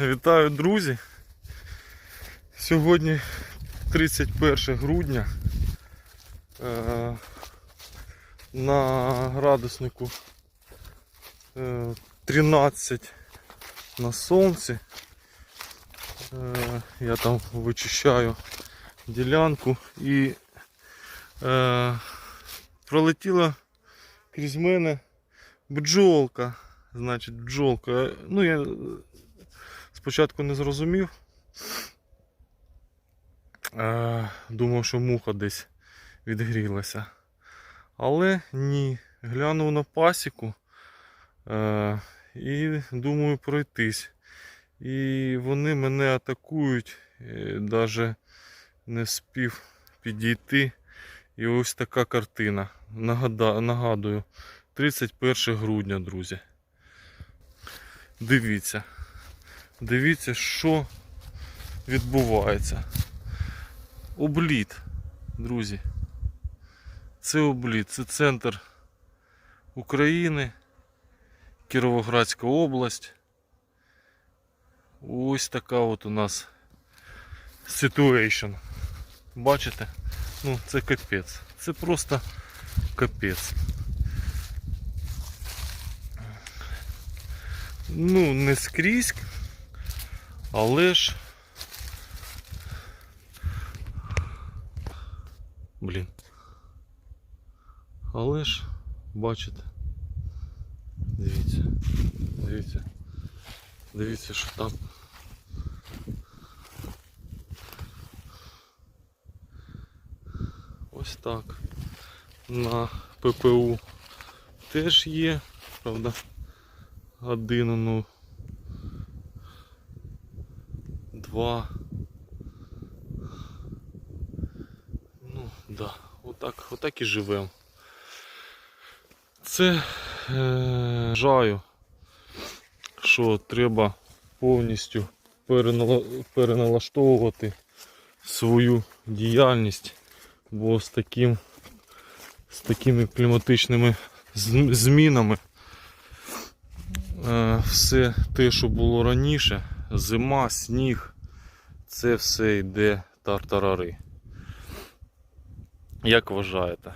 Вітаю, друзі! Сьогодні 31 грудня. Е, На градуснику е, 13 на сонці. Е, Я там вичищаю ділянку і е, пролетіла крізь мене бджолка. Значить, бджолка. Ну, я спочатку не зрозумів. Е, Думав, що муха десь відгрілася. Але ні. Глянув на пасіку е, і думаю пройтись. І вони мене атакують, навіть не спів підійти. І ось така картина. Нагадую, 31 грудня, друзі. Дивіться. Дивіться, що відбувається. Обліт, друзі. Це обліт, це центр України, Кіровоградська область. Ось така от у нас situation. Бачите? Ну, це капець. Це просто капець. Ну, не скрізь, але ж. Блін. Але ж, бачите. Дивіться. Дивіться. Дивіться, що там. Ось так. На ППУ теж є, правда, один, ну, два. Ну, да, отак, отак і живемо. Це е, що треба повністю перенала- переналаштовувати свою діяльність, бо з таким з такими кліматичними змінами е, все те, що було раніше, зима, сніг, це все йде тартарари. Як вважаєте?